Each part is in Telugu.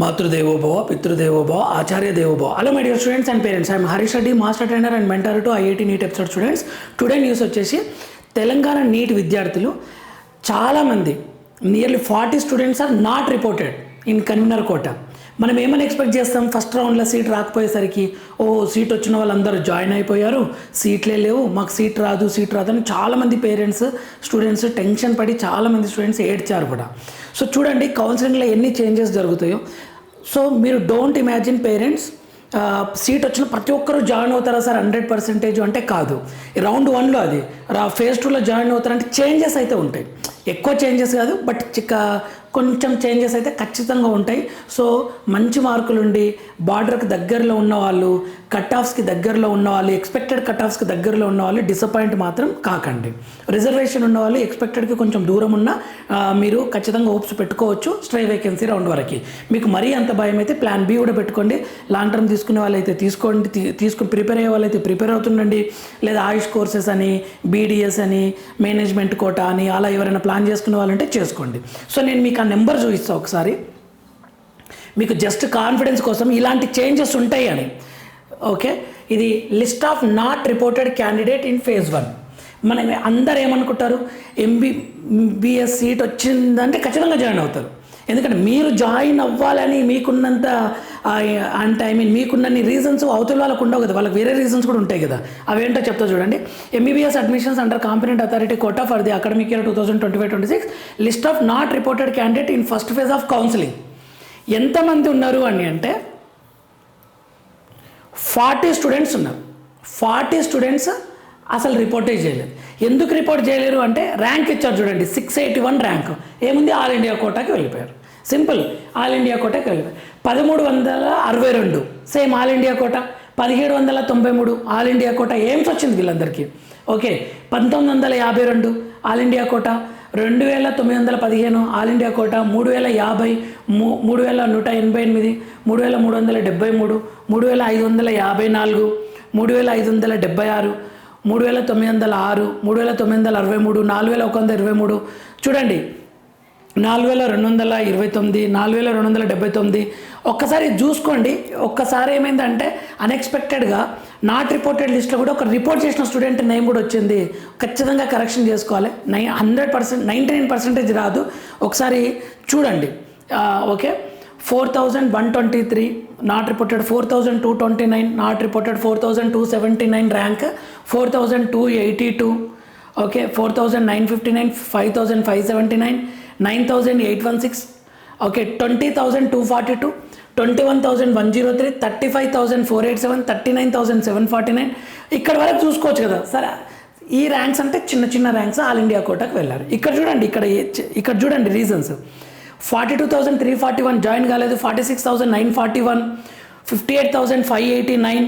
మాతృదేవోభవ పితృదేవోభవ ఆచార్య దేవోభవ hello my dear students and parents I'm Harish Reddy master trainer and mentor to IIT NEET episode students today news వచ్చేసి తెలంగాణ నీట్ విద్యార్థులు చాలామంది nearly forty students are not reported in convener quota మనం ఏమని ఎక్స్పెక్ట్ చేస్తాం? ఫస్ట్ రౌండ్లో సీట్ రాకపోయేసరికి ఓ సీట్ వచ్చిన వాళ్ళందరూ జాయిన్ అయిపోయారు. సీట్లే లేవు మాకు సీట్ రాదు సీట్ రాదు అని చాలామంది పేరెంట్స్ స్టూడెంట్స్ టెన్షన్ పడి చాలామంది స్టూడెంట్స్ ఏడ్చారు కూడా. సో చూడండి కౌన్సిలింగ్లో ఎన్ని చేంజెస్ జరుగుతాయో. సో మీరు డోంట్ ఇమాజిన్ పేరెంట్స్ సీట్ వచ్చిన ప్రతి ఒక్కరూ జాయిన్ అవుతారా సార్? హండ్రెడ్ పర్సెంటేజ్ అంటే కాదు. రౌండ్ వన్లో అది. ఫేజ్ టూలో జాయిన్ అవుతారంటే చేంజెస్ అయితే ఉంటాయి. ఎక్కువ చేంజెస్ కాదు బట్ చిక్క కొంచెం చేంజెస్ అయితే ఖచ్చితంగా ఉంటాయి. సో మంచి మార్కులు ఉండి బార్డర్కి దగ్గరలో ఉన్న వాళ్ళు కట్ ఆఫ్స్కి దగ్గరలో ఉన్న వాళ్ళు ఎక్స్పెక్టెడ్ కట్ ఆఫ్స్కి దగ్గరలో ఉన్న వాళ్ళు డిసప్పాయింట్ మాత్రం కాకండి. రిజర్వేషన్ ఉన్న వాళ్ళు ఎక్స్పెక్టెడ్కి కొంచెం దూరం ఉన్న మీరు ఖచ్చితంగా హోప్స్ పెట్టుకోవచ్చు స్ట్రై వేకెన్సీ రౌండ్ వరకు. మీకు మరీ అంత భయం అయితే ప్లాన్ బి కూడా పెట్టుకోండి. లాంగ్ టర్మ్ తీసుకునే వాళ్ళైతే తీసుకోండి తీసుకుని ప్రిపేర్ అయ్యే వాళ్ళైతే ప్రిపేర్ అవుతుండండి. లేదా ఆయుష్ కోర్సెస్ అని బీడిఎస్ అని మేనేజ్మెంట్ కోట అని అలా ఎవరైనా ప్లాన్ చేసుకునే వాళ్ళంటే చేసుకోండి. సో నేను మీకు ఆ నెంబర్ చూపిస్తాను ఒకసారి. మీకు జస్ట్ కాన్ఫిడెన్స్ కోసం ఇలాంటి చేంజెస్ ఉంటాయి అని. ఓకే ఇది list of not reported candidate in phase one మనం అందరు ఏమనుకుంటారు? ఎంబీబీఎస్ సీట్ వచ్చిందంటే ఖచ్చితంగా జాయిన్ అవుతారు. ఎందుకంటే మీరు జాయిన్ అవ్వాలని మీకున్నంత అంటే ఐ మీన్ మీకున్నన్ని రీజన్స్ అవతల వాళ్ళకు ఉండవు కదా. వాళ్ళకి వేరే రీజన్స్ కూడా ఉంటాయి కదా. అవేంటో చెప్తా చూడండి. MBBS admissions under competent authority quota for the academic year two thousand twenty five twenty six list of not reported candidate in first phase of counselling ఎంతమంది ఉన్నారు అని అంటే ఫార్టీ స్టూడెంట్స్ ఉన్నారు. ఫార్టీ స్టూడెంట్స్ అసలు రిపోర్టే చేయలేదు. ఎందుకు రిపోర్ట్ చేయలేరు అంటే ర్యాంక్ ఇచ్చారు చూడండి. సిక్స్ ఎయిటీ వన్ ర్యాంక్ ఏముంది? ఆల్ ఇండియా కోటాకి వెళ్ళిపోయారు. సింపుల్. ఆల్ ఇండియా కోట పదమూడు వందల అరవై రెండు. Same all India quota. పదిహేడు వందల తొంభై మూడు. All India quota. ఏమ్స్ వచ్చింది వీళ్ళందరికీ? ఓకే. పంతొమ్మిది వందల యాభై రెండు. All India quota. రెండు వేల తొమ్మిది వందల పదిహేను. All India quota. మూడు వేల యాభై. మూ మూడు వేల నూట ఎనభై ఎనిమిది. మూడు వేల మూడు వందల డెబ్బై మూడు. మూడు వేల ఐదు వందల యాభై నాలుగు. మూడు వేల ఐదు వందల డెబ్బై ఆరు. మూడు వేల తొమ్మిది వందల ఆరు. మూడు వేల తొమ్మిది వందల అరవై మూడు. నాలుగు వేల ఒక వందల ఇరవై మూడు. చూడండి. నాలుగు వేల రెండు వందల ఇరవై తొమ్మిది నాలుగు వేల రెండు వందల డెబ్బై తొమ్మిది. ఒక్కసారి చూసుకోండి. ఒక్కసారి ఏమైందంటే అన్ఎక్స్పెక్టెడ్గా నాట్ రిపోర్టెడ్ లిస్ట్లో కూడా ఒక రిపోర్ట్ చేసిన స్టూడెంట్ నేమ్ కూడా వచ్చింది. ఖచ్చితంగా కరెక్షన్ చేసుకోవాలి. నై hundred percent ninety nine percentage రాదు. ఒకసారి చూడండి. Okay. Four thousand one twenty three not reported four thousand two twenty nine not reported four thousand two seventy nine rank four thousand two eighty two okay four thousand nine fifty nine five thousand five seventy nine nine thousand eight one six okay twenty thousand two forty two twenty one thousand one zero three thirty five thousand four eight seven thirty nine thousand seven forty nine. ఇక్కడ వరకు చూసుకోవచ్చు కదా. సరే ఈ ర్యాంక్స్ అంటే చిన్న చిన్న ర్యాంక్స్ ఆల్ ఇండియా కోటాకు వెళ్ళారు. ఇక్కడ చూడండి ఇక్కడ ఇక్కడ చూడండి reasons forty two thousand three forty one join కాలేదు forty six thousand nine forty one fifty eight thousand five eighty nine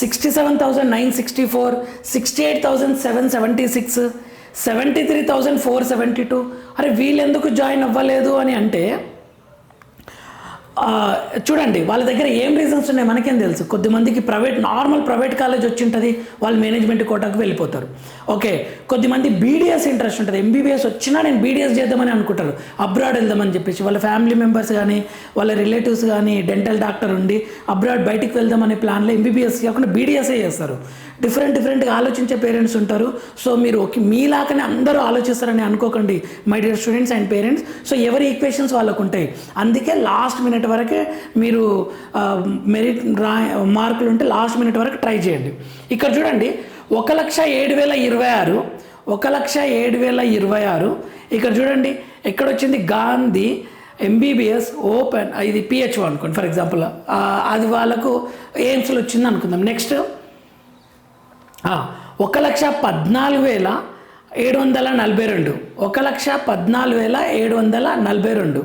sixty seven thousand nine sixty four sixty eight thousand seven seventy six seventy three thousand four seventy two అరే వీళ్ళెందుకు జాయిన్ అవ్వలేదు అని అంటే చూడండి వాళ్ళ దగ్గర ఏం రీజన్స్ ఉన్నాయి మనకేం తెలుసు. కొద్దిమందికి ప్రైవేట్ నార్మల్ ప్రైవేట్ కాలేజ్ వచ్చి ఉంటుంది వాళ్ళు మేనేజ్మెంట్ కోటాకు వెళ్ళిపోతారు. ఓకే కొద్దిమంది బీడీఎస్ ఇంట్రెస్ట్ ఉంటుంది. ఎంబీబీఎస్ వచ్చినా నేను బీడీఎస్ చేద్దామని అనుకుంటారు. అబ్రాడ్ వెళ్దామని చెప్పేసి వాళ్ళ ఫ్యామిలీ మెంబర్స్ కానీ వాళ్ళ రిలేటివ్స్ కానీ డెంటల్ డాక్టర్ ఉండి అబ్రాడ్ బయటికి వెళ్దామనే ప్లాన్లో ఎంబీబీఎస్ కాకుండా బీడీఎస్ఏ చేస్తారు. డిఫరెంట్ డిఫరెంట్గా ఆలోచించే పేరెంట్స్ ఉంటారు. సో మీరు ఒక మీలాగానే అందరూ ఆలోచిస్తారని అనుకోకండి my dear students and parents so ఎవరి ఈక్వేషన్స్ వాళ్ళకు ఉంటాయి? అందుకే లాస్ట్ మినిట్ వరకే మీరు మెరిట్ రా మార్కులు ఉంటే లాస్ట్ మినిట్ వరకు ట్రై చేయండి. ఇక్కడ చూడండి ఒక లక్ష ఏడు వేల ఇరవై ఆరు ఒక లక్ష ఏడు వేల ఇరవై ఆరు. ఇక్కడ చూడండి ఎక్కడ వచ్చింది? గాంధీ ఎంబీబీఎస్ ఓపెన్ ఇది పిహెచ్ఓ అనుకోండి ఫర్ ఎగ్జాంపుల్ అది వాళ్ళకు ఎయిమ్స్లో వచ్చింది అనుకుందాం. నెక్స్ట్ ఒక లక్ష పద్నాలుగు వేల ఏడు వందల నలభై రెండు. ఒక లక్ష పద్నాలుగు వేల ఏడు వందల నలభై రెండు.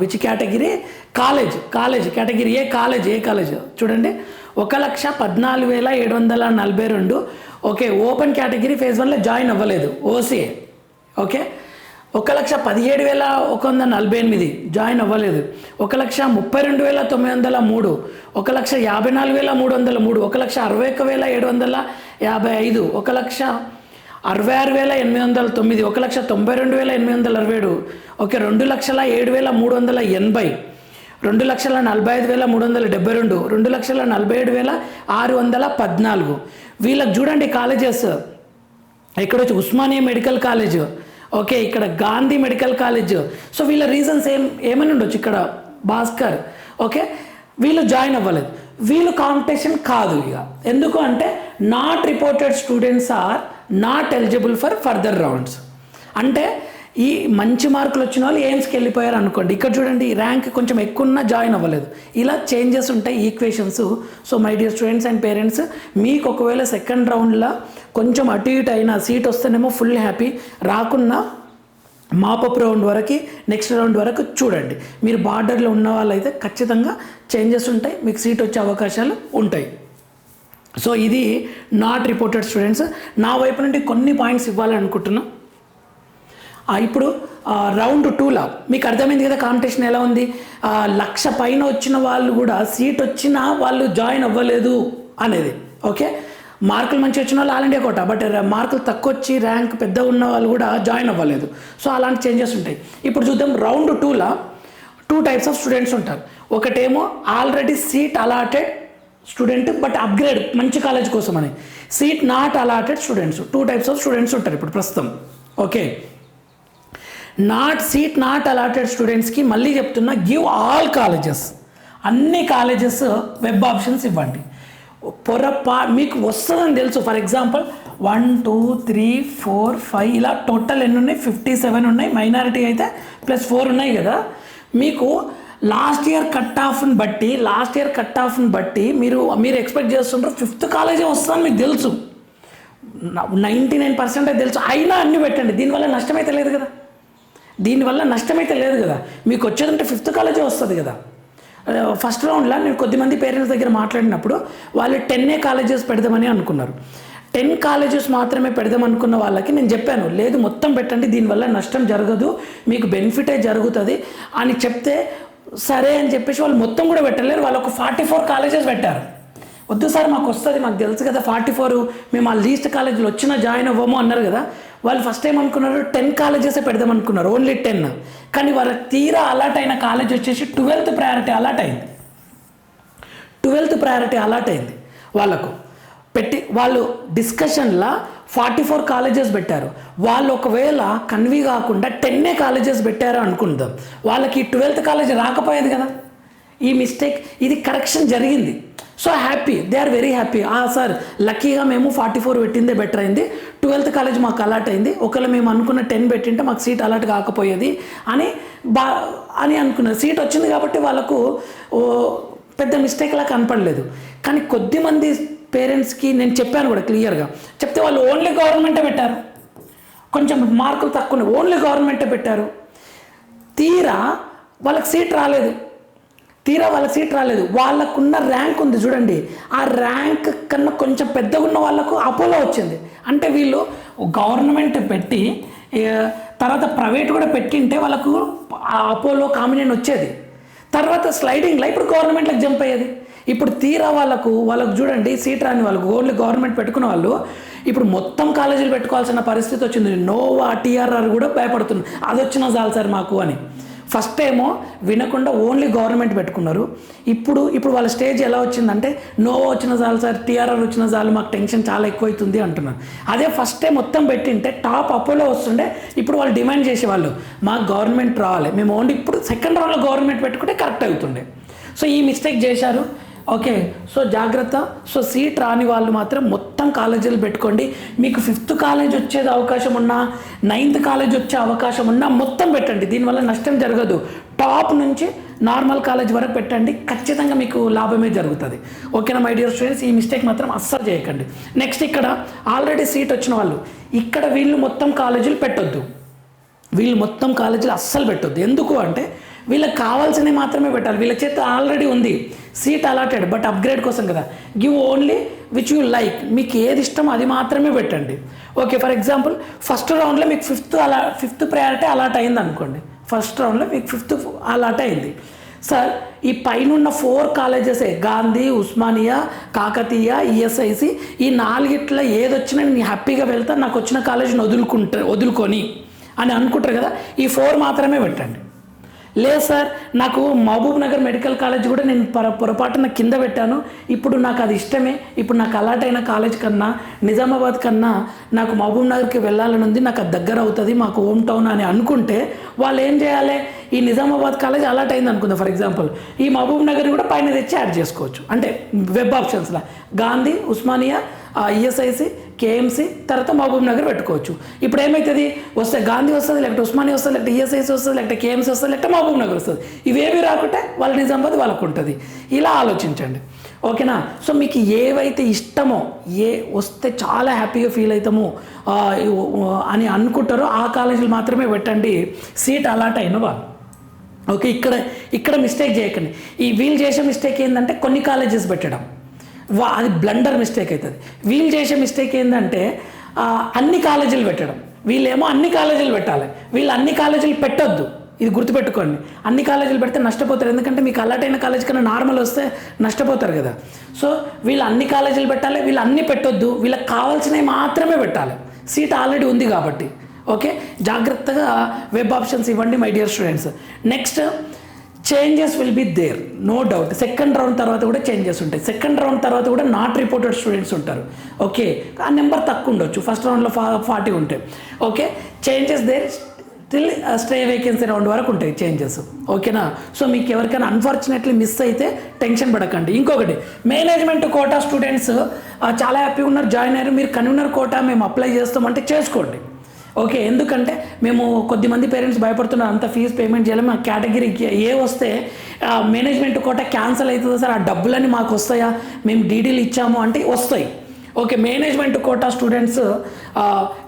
Which category college college category A college A college చూడండి. ఒక లక్ష పద్నాలుగు వేల ఏడు వందల నలభై రెండు. ఓకే ఓపెన్ కేటగిరీ ఫేజ్ వన్లో జాయిన్ అవ్వలేదు. ఓసీఏ ఓకే ఒక లక్ష పదిహేడు వేల ఒక వంద నలభై ఎనిమిది. జాయిన్ అవ్వలేదు. ఒక లక్ష ముప్పై రెండు వేల తొమ్మిది వందల మూడు. ఒక లక్ష యాభై నాలుగు వేల మూడు వందల మూడు. ఒక లక్ష అరవై ఒక్క వేల ఏడు వందల యాభై ఐదు. ఒక లక్ష అరవై ఆరు వేల ఎనిమిది వందల తొమ్మిది. ఒక లక్ష తొంభై రెండు వేల ఎనిమిది వందల అరవై ఏడు. ఓకే రెండు లక్షల ఏడు వేల మూడు వందల ఎనభై. రెండు లక్షల నలభై ఐదు వేల మూడు వందల డెబ్బై రెండు. రెండు లక్షల నలభై ఏడు వేల ఆరు వందల పద్నాలుగు. వీళ్ళకి చూడండి కాలేజెస్. ఇక్కడ వచ్చి ఉస్మానియా మెడికల్ కాలేజ్. ఓకే ఇక్కడ గాంధీ మెడికల్ కాలేజ్. సో వీళ్ళ రీజన్స్ ఏం ఏమని ఉండొచ్చు ఇక్కడ? భాస్కర్. ఓకే వీళ్ళు జాయిన్ అవ్వలేదు. వీళ్ళు కాంపిటీషన్ కాదు ఇక. ఎందుకు అంటే not reported students are not eligible for further rounds అంటే ఈ మంచి మార్కులు వచ్చిన వాళ్ళు ఎయిమ్స్కి వెళ్ళిపోయారు అనుకోండి. ఇక్కడ చూడండి ర్యాంక్ కొంచెం ఎక్కువ ఉన్నా జాయిన్ అవ్వలేదు. ఇలా చేంజెస్ ఉంటాయి equations so my dear students and parents మీకు ఒకవేళ సెకండ్ రౌండ్లో కొంచెం అటు ఇటు అయినా సీట్ వస్తేనేమో ఫుల్ హ్యాపీ రాకున్నా మాపప్ రౌండ్ వరకు నెక్స్ట్ రౌండ్ వరకు చూడండి. మీరు బార్డర్లో ఉన్న వాళ్ళైతే ఖచ్చితంగా చేంజెస్ ఉంటాయి మీకు సీట్ వచ్చే అవకాశాలు ఉంటాయి. సో ఇది నాట్ రిపోర్టెడ్ స్టూడెంట్స్ నా వైపు నుండి కొన్ని పాయింట్స్ ఇవ్వాలనుకుంటున్నాను ఇప్పుడు రౌండ్ టూలో? మీకు అర్థమైంది కదా కాంపిటీషన్ ఎలా ఉంది? లక్ష పైన వచ్చిన వాళ్ళు కూడా సీట్ వచ్చినా వాళ్ళు జాయిన్ అవ్వలేదు అనేది ఓకే? మార్కులు మంచి వచ్చిన వాళ్ళు ఆల్ ఇండియా కోట బట్ మార్కులు తక్కువ వచ్చి ర్యాంక్ పెద్ద ఉన్న వాళ్ళు కూడా జాయిన్ అవ్వలేదు. సో అలాంటి చేంజెస్ ఉంటాయి. ఇప్పుడు చూద్దాం రౌండ్ టూలో? టూ టైప్స్ ఆఫ్ స్టూడెంట్స్ ఉంటారు. ఒకటేమో already seat allotted student but upgrade మంచి కాలేజ్ కోసం అని seat not allotted students. Two types of students ఉంటారు ఇప్పుడు ప్రస్తుతం. Okay? Not seat not allotted స్టూడెంట్స్కి మళ్ళీ చెప్తున్నా గివ్ ఆల్ కాలేజెస్. అన్ని కాలేజెస్ వెబ్ ఆప్షన్స్ ఇవ్వండి. పొరపా మీకు వస్తుందని తెలుసు. For example one two three four five ఇలా టోటల్ ఎన్ని ఉన్నాయి? ఫిఫ్టీ సెవెన్ ఉన్నాయి. మైనారిటీ అయితే ప్లస్ ఫోర్ ఉన్నాయి కదా. మీకు లాస్ట్ ఇయర్ కట్ ఆఫ్ని బట్టి లాస్ట్ ఇయర్ కట్ ఆఫ్ని బట్టి మీరు మీరు ఎక్స్పెక్ట్ చేస్తుంటారు ఫిఫ్త్ కాలేజే వస్తుందని మీకు తెలుసు. నైంటీ నైన్ పర్సెంట్ తెలుసు. అయినా అన్ని పెట్టండి. దీనివల్ల నష్టమైతే లేదు కదా. దీనివల్ల నష్టమైతే లేదు కదా. మీకు వచ్చేదంటే ఫిఫ్త్ కాలేజే వస్తుంది కదా. ఫస్ట్ రౌండ్లో నేను కొద్దిమంది పేరెంట్స్ దగ్గర మాట్లాడినప్పుడు వాళ్ళు టెన్నే కాలేజెస్ పెడదామని అనుకున్నారు. టెన్ కాలేజెస్ మాత్రమే పెడదాం అనుకున్న వాళ్ళకి నేను చెప్పాను లేదు మొత్తం పెట్టండి దీనివల్ల నష్టం జరగదు మీకు బెనిఫిటే జరుగుతుంది అని చెప్తే సరే అని చెప్పేసి వాళ్ళు మొత్తం కూడా పెట్టలేరు. వాళ్ళు ఒక ఫార్టీ ఫోర్ కాలేజెస్ పెట్టారు. వద్దు సార్ మాకు వస్తుంది మాకు తెలుసు కదా ఫార్టీ ఫోర్ మేము ఆ లీస్ట్ కాలేజీలో వచ్చినా జాయిన్ అవ్వము అన్నారు కదా వాళ్ళు ఫస్ట్ టైం అనుకున్నారు టెన్ కాలేజెసే పెడదాం అనుకున్నారు ఓన్లీ టెన్ కానీ వాళ్ళకి తీరా అలాట్ అయిన కాలేజ్ వచ్చేసి ట్వెల్త్ ప్రయారిటీ అలాట్ అయింది. ట్వెల్త్ ప్రయారిటీ అలాట్ అయింది వాళ్ళకు. పెట్టి వాళ్ళు డిస్కషన్లో ఫార్టీ ఫోర్ కాలేజెస్ పెట్టారు. వాళ్ళు ఒకవేళ కన్వీ కాకుండా టెన్నే కాలేజెస్ పెట్టారు అనుకుందాం వాళ్ళకి ట్వెల్త్ కాలేజ్ రాకపోయేది కదా. ఈ మిస్టేక్ ఇది కరెక్షన్ జరిగింది. So happy they are very happy. Sir లక్కీగా మేము ఫార్టీ ఫోర్ పెట్టిందే బెటర్ అయింది. ట్వెల్త్ కాలేజ్ మాకు అలాట్ అయింది. ఒకవేళ మేము అనుకున్న టెన్ పెట్టింటే మాకు సీట్ అలాట్ కాకపోయేది అని బా అని అనుకున్నారు సీట్ వచ్చింది కాబట్టి వాళ్ళకు ఓ పెద్ద మిస్టేక్లా కనపడలేదు. కానీ కొద్దిమంది పేరెంట్స్కి నేను చెప్పాను కూడా క్లియర్గా. చెప్తే వాళ్ళు ఓన్లీ గవర్నమెంటే పెట్టారు. కొంచెం మార్కులు తక్కువ ఓన్లీ గవర్నమెంటే పెట్టారు. తీరా వాళ్ళకి సీట్ రాలేదు. తీరా వాళ్ళ సీట్ రాలేదు. వాళ్ళకున్న ర్యాంక్ ఉంది చూడండి. ఆ ర్యాంక్ కన్నా కొంచెం పెద్దగా ఉన్న వాళ్ళకు అపోలో వచ్చింది. అంటే వీళ్ళు గవర్నమెంట్ పెట్టి తర్వాత ప్రైవేట్ కూడా పెట్టింటే వాళ్ళకు ఆ అపోలో కామినేన్ వచ్చేది. తర్వాత స్లైడింగ్లో ఇప్పుడు గవర్నమెంట్లకు జంప్ అయ్యేది. ఇప్పుడు తీరా వాళ్ళకు వాళ్ళకు చూడండి సీట్ రాని వాళ్ళకు ఓన్లీ గవర్నమెంట్ పెట్టుకున్న వాళ్ళు ఇప్పుడు మొత్తం కాలేజీలు పెట్టుకోవాల్సిన పరిస్థితి వచ్చింది. నోవా టీఆర్ఆర్ కూడా భయపడుతుంది అది వచ్చినా చాలు సార్ మాకు అని. ఫస్ట్ ఏమో వినకుండా ఓన్లీ గవర్నమెంట్ పెట్టుకున్నారు. ఇప్పుడు ఇప్పుడు వాళ్ళ స్టేజ్ ఎలా వచ్చిందంటే నోవో వచ్చిన చాలు సార్ టీఆర్ఆర్ వచ్చిన చాలు మాకు టెన్షన్ చాలా ఎక్కువ అవుతుంది అంటున్నారు. అదే ఫస్టే మొత్తం పెట్టింటే టాప్ అపోలో వస్తుండే ఇప్పుడు వాళ్ళు డిమాండ్ చేసేవాళ్ళు మాకు గవర్నమెంట్ రావాలి. మేము ఓన్లీ ఇప్పుడు సెకండ్ రౌండ్లో గవర్నమెంట్ పెట్టుకుంటే కరెక్ట్ అవుతుండే. సో ఈ మిస్టేక్ చేశారు. ఓకే సో జాగ్రత్త. సో సీట్ రాని వాళ్ళు మాత్రం మొత్తం కాలేజీలు పెట్టుకోండి. మీకు ఫిఫ్త్ కాలేజ్ వచ్చేది అవకాశం ఉన్నా నైన్త్ కాలేజ్ వచ్చే అవకాశం ఉన్నా మొత్తం పెట్టండి. దీనివల్ల నష్టం జరగదు. టాప్ నుంచి నార్మల్ కాలేజ్ వరకు పెట్టండి. ఖచ్చితంగా మీకు లాభమే జరుగుతుంది. ఓకేనా మై డియర్ స్టూడెంట్స్? ఈ మిస్టేక్ మాత్రం అస్సలు చేయకండి. నెక్స్ట్ ఇక్కడ ఆల్రెడీ సీట్ వచ్చిన వాళ్ళు ఇక్కడ వీళ్ళు మొత్తం కాలేజీలు పెట్టొద్దు. వీళ్ళు మొత్తం కాలేజీలు అస్సలు పెట్టొద్దు. ఎందుకు అంటే వీళ్ళకి కావాల్సినవి మాత్రమే పెట్టాలి. వీళ్ళ చేత ఆల్రెడీ ఉంది. సీట్ అలాటెడ్ బట్ అప్గ్రేడ్ కోసం కదా. Give only which you like మీకు ఏది ఇష్టమో అది మాత్రమే పెట్టండి. ఓకే ఫర్ ఎగ్జాంపుల్ ఫస్ట్ రౌండ్లో మీకు ఫిఫ్త్ అలా ఫిఫ్త్ ప్రయారిటీ అలాట్ అయింది అనుకోండి. ఫస్ట్ రౌండ్లో మీకు ఫిఫ్త్ అలాట్ అయింది. సార్ ఈ పైనున్న ఫోర్ కాలేజెసే గాంధీ ఉస్మానియా కాకతీయ ఈఎస్ఐసి ఈ నాలుగిట్ల ఏదొచ్చినా నేను హ్యాపీగా వెళ్తా నాకు వచ్చిన కాలేజీని వదులుకుంటా వదులుకొని అని అనుకుంటారు కదా ఈ ఫోర్ మాత్రమే పెట్టండి. లేదు సార్ నాకు మహబూబ్ నగర్ మెడికల్ కాలేజ్ కూడా నేను పొర పొరపాటున కింద పెట్టాను. ఇప్పుడు నాకు అది ఇష్టమే. ఇప్పుడు నాకు అలాటైన కాలేజ్ కన్నా నిజామాబాద్ కన్నా నాకు మహబూబ్ నగర్కి వెళ్ళాలని ఉంది. నాకు అది దగ్గర అవుతుంది మాకు హోమ్ టౌన్ అని అనుకుంటే వాళ్ళు ఏం చేయాలి? ఈ నిజామాబాద్ కాలేజ్ అలాట్ అయింది అనుకుందాం ఫర్ ఎగ్జాంపుల్. ఈ మహబూబ్ నగర్ని కూడా పైన తెచ్చి యాడ్ చేసుకోవచ్చు. అంటే వెబ్ ఆప్షన్స్లో. గాంధీ ఉస్మానియా ఈఎస్ఐసి కేఎంసి తర్వాత మహబూబ్ నగర్ పెట్టుకోవచ్చు. ఇప్పుడు ఏమవుతుంది వస్తే గాంధీ వస్తుంది లేకపోతే ఉస్మానియా వస్తుంది లేకపోతే ఈఎస్ఐసి వస్తుంది లేకపోతే కేఎంసీ వస్తుంది లేకపోతే మహబూబ్ నగర్ వస్తుంది. ఇవేవి రాకుంటే వాళ్ళ నిజామాబాద్ వాళ్ళకు ఉంటుంది. ఇలా ఆలోచించండి. ఓకేనా? సో మీకు ఏవైతే ఇష్టమో ఏ వస్తే చాలా హ్యాపీగా ఫీల్ అవుతామో అని అనుకుంటారో ఆ కాలేజీలు మాత్రమే పెట్టండి. సీట్ అలాట్ అయిన వాళ్ళు. ఓకే ఇక్కడ ఇక్కడ మిస్టేక్ చేయకండి. ఈ వీళ్ళు చేసే మిస్టేక్ ఏంటంటే కొన్ని కాలేజెస్ పెట్టడం. వా అది బ్లండర్ మిస్టేక్ అవుతుంది వీళ్ళు చేసే మిస్టేక్ ఏంటంటే అన్ని కాలేజీలు పెట్టడం. వీళ్ళేమో అన్ని కాలేజీలు పెట్టాలి. వీళ్ళు అన్ని కాలేజీలు పెట్టొద్దు. ఇది గుర్తుపెట్టుకోండి. అన్ని కాలేజీలు పెడితే నష్టపోతారు. ఎందుకంటే మీకు అలర్ట్ అయిన కాలేజ్ కన్నా నార్మల్ వస్తే నష్టపోతారు కదా. సో వీళ్ళు అన్ని కాలేజీలు పెట్టాలి. వీళ్ళు అన్ని పెట్టొద్దు. వీళ్ళకి కావాల్సినవి మాత్రమే పెట్టాలి. సీట్ ఆల్రెడీ ఉంది కాబట్టి. ఓకే? జాగ్రత్తగా వెబ్ ఆప్షన్స్ ఇవ్వండి my dear students next changes will be there no doubt second round తర్వాత కూడా చేంజెస్ ఉంటాయి. సెకండ్ రౌండ్ తర్వాత కూడా నాట్ రిపోర్టెడ్ స్టూడెంట్స్ ఉంటారు. ఓకే ఆ నెంబర్ తక్కువ ఉండొచ్చు. ఫస్ట్ రౌండ్లో ఫా ఫార్టీ ఉంటాయి. Okay changes there still stay vacancy round వరకు ఉంటాయి చేంజెస్ ఓకేనా సో మీకు ఎవరికైనా అన్ఫార్చునేట్లీ మిస్ అయితే టెన్షన్ పడకండి. ఇంకొకటి మేనేజ్మెంట్ కోటా స్టూడెంట్స్ చాలా హ్యాపీగా ఉన్నారు జాయిన్ అయ్యారు. మీరు కన్వీనర్ కోటా మేము అప్లై చేస్తామంటే చేసుకోండి. ఓకే ఎందుకంటే మేము కొద్దిమంది పేరెంట్స్ భయపడుతున్నారు అంత ఫీజు పేమెంట్ చేయలేము మా కేటగిరీకి ఏ వస్తే మేనేజ్మెంట్ కోట క్యాన్సిల్ అవుతుందో సార్ ఆ డబ్బులన్నీ మాకు వస్తాయా? మేము డీడీలు ఇచ్చాము అంటే వస్తాయి. ఓకే మేనేజ్మెంట్ కోటా స్టూడెంట్స్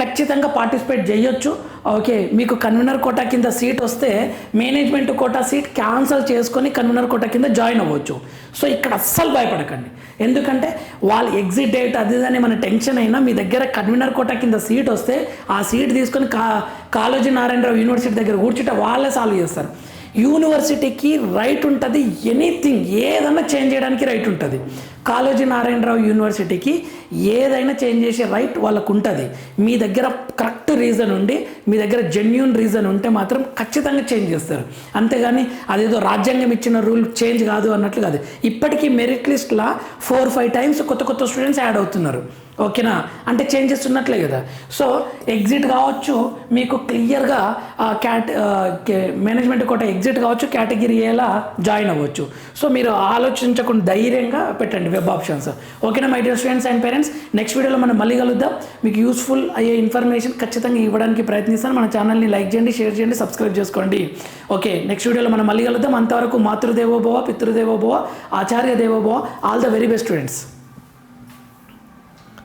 ఖచ్చితంగా పార్టిసిపేట్ చేయొచ్చు. ఓకే మీకు కన్వీనర్ కోటా కింద సీట్ వస్తే మేనేజ్మెంట్ కోటా సీట్ క్యాన్సిల్ చేసుకొని కన్వీనర్ కోటా కింద జాయిన్ అవ్వచ్చు. సో ఇక్కడ అస్సలు భయపడకండి. ఎందుకంటే వాళ్ళు ఎగ్జిట్ డేట్ అది ఇది అని మన టెన్షన్ అయినా మీ దగ్గర కన్వీనర్ కోటా కింద సీట్ వస్తే ఆ సీట్ తీసుకొని కా కాళోజీ నారాయణరావు యూనివర్సిటీ దగ్గర కూర్చుంటే వాళ్ళే సాల్వ్ చేస్తారు. యూనివర్సిటీకి రైట్ ఉంటుంది ఎనీథింగ్ ఏదైనా చేంజ్ చేయడానికి రైట్ ఉంటుంది. కాళోజీ నారాయణరావు యూనివర్సిటీకి ఏదైనా చేంజ్ చేసే రైట్ వాళ్ళకు ఉంటుంది మీ దగ్గర కరెక్ట్ రీజన్ ఉండి మీ దగ్గర జెన్యున్ రీజన్ ఉంటే మాత్రం ఖచ్చితంగా చేంజ్ చేస్తారు. అంతేగాని అదేదో రాజ్యాంగం ఇచ్చిన రూల్ చేంజ్ కాదు అన్నట్లు కాదు. ఇప్పటికీ మెరిట్ లిస్ట్లో ఫోర్ ఫైవ్ టైమ్స్ కొత్త కొత్త స్టూడెంట్స్ యాడ్ అవుతున్నారు. ఓకేనా? అంటే చేంజెస్ ఉన్నట్లే కదా. సో ఎగ్జిట్ కావచ్చు మీకు క్లియర్గా క్యాట్ మేనేజ్మెంట్ కోట ఎగ్జిట్ కావచ్చు కేటగిరీ ఎలా జాయిన్ అవ్వచ్చు. సో మీరు ఆలోచించకుండా ధైర్యంగా పెట్టండి వెబ్ ఆప్షన్స్ ఓకేనా my dear students and parents next వీడియోలో మనం మళ్ళీ కలుద్దాం. మీకు యూస్ఫుల్ అయ్యే ఇన్ఫర్మేషన్ ఖచ్చితంగా ఇవ్వడానికి ప్రయత్నిస్తాను. మన ఛానల్ని లైక్ చేయండి షేర్ చేయండి సబ్స్క్రైబ్ చేసుకోండి. ఓకే నెక్స్ట్ వీడియోలో మనం మళ్ళీ కలుద్దాం. అంతవరకు మాతృదేవోభవ పితృదేవోభవ ఆచార్య దేవోభవ all the very best students